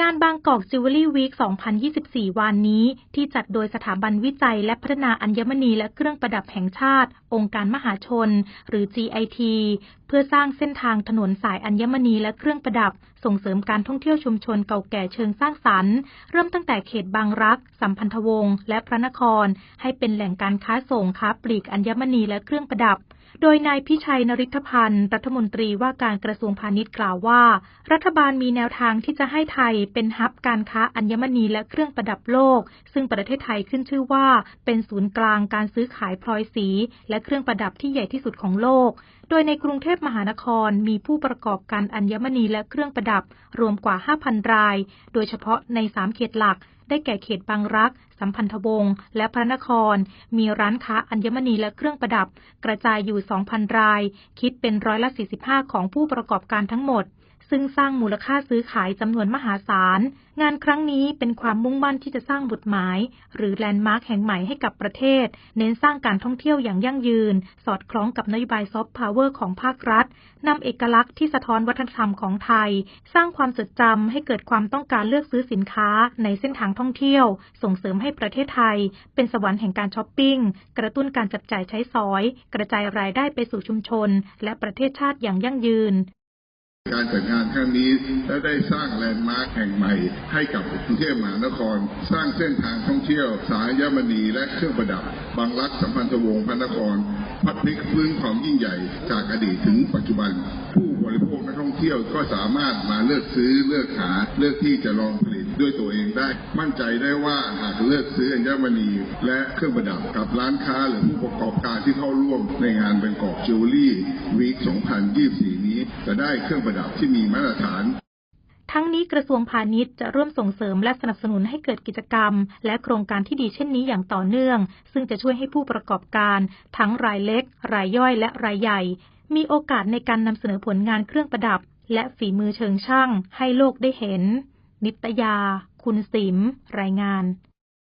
งานบางกอกจิวเวลรี่วีค 2024 วันนี้ ที่จัดโดยสถาบันวิจัยและพัฒนาอัญมณีและเครื่องประดับแห่งชาติ องค์การมหาชน หรือ GIT เพื่อสร้างเส้นทางถนนสายอัญมณีและเครื่องประดับ ส่งเสริมการท่องเที่ยวชุมชนเก่าแก่เชิงสร้างสรรค์ เริ่มตั้งแต่เขตบางรัก สัมพันธวงศ์และพระนคร ให้เป็นแหล่งการค้าส่งค้าปลีกอัญมณีและเครื่องประดับ โดยนายพิชัยนริธพันธ์ รัฐมนตรีว่าการกระทรวงพาณิชย์กล่าวว่า รัฐบาลมีแนวทางที่จะให้ไทยเป็นฮับการค้าอัญมณีและเครื่องประดับโลก ซึ่งประเทศไทยขึ้นชื่อว่า เป็นศูนย์กลางการซื้อขายพลอยสี และเครื่องประดับที่ใหญ่ที่สุดของโลก โดยในกรุงเทพมหานครมีผู้ประกอบการอัญมณีและเครื่องประดับ รวมกว่า 5,000 ราย โดยเฉพาะใน 3 เขตหลักได้แก่เขตบางรัก สัมพันธวงศ์และพระนคร มีร้านค้าอัญมณีและเครื่องประดับ กระจายอยู่ 2,000 ราย คิดเป็นร้อยละ 45 ของผู้ประกอบการทั้งหมด ซึ่งสร้างมูลค่าซื้อขายจำนวนมหาศาล งานครั้งนี้เป็นความมุ่งมั่นที่จะสร้างบุตรหมาย หรือแลนด์มาร์คแห่งใหม่ให้กับประเทศ เน้นสร้างการท่องเที่ยวอย่างยั่งยืน สอดคล้องกับนโยบายซอฟต์พาวเวอร์ของภาครัฐนำเอกลักษณ์ที่สะท้อนวัฒนธรรมของไทย สร้างความจดจำให้เกิดความต้องการเลือกซื้อสินค้าในเส้นทางท่องเที่ยว ส่งเสริมให้ประเทศไทย เป็นสวรรค์แห่งการช้อปปิ้ง กระตุ้นการจับจ่ายใช้สอย กระจายรายได้ไปสู่ชุมชน และประเทศชาติอย่างยั่งยืน การจัดงานครั้งนี้และได้สร้างแลนด์มาร์คแห่งใหม่ ให้กับกรุงเทพมหานคร สร้างเส้นทางท่องเที่ยว สายยมณีและเครื่องประดับ บางรักสัมพันธวงศ์พระนครพัดพลิกพื้นความยิ่งใหญ่จากอดีตถึงปัจจุบัน ผู้บริโภคนักท่องเที่ยวก็สามารถมาเลือกซื้อเลือกหาเลือกที่จะลองผลิตด้วยตัวเองได้ มั่นใจได้ว่าหากเลือกซื้ออัญมณีและเครื่องประดับกับร้านค้าหรือผู้ประกอบการที่เข้าร่วมในงานเป็นกอกจิวเวลรี่วีค 2024 จะได้เครื่องประดับที่มีมาตรฐานทั้งนี้กระทรวงพาณิชย์จะร่วมส่งเสริมและสนับสนุนให้เกิดกิจกรรม และโครงการที่ดีเช่นนี้อย่างต่อเนื่อง ซึ่งจะช่วยให้ผู้ประกอบการ ทั้งรายเล็ก รายย่อยและรายใหญ่ มีโอกาสในการนำเสนอผลงานเครื่องประดับ และฝีมือเชิงช่าง ให้โลกได้เห็น นิตยา คุณสิม รายงาน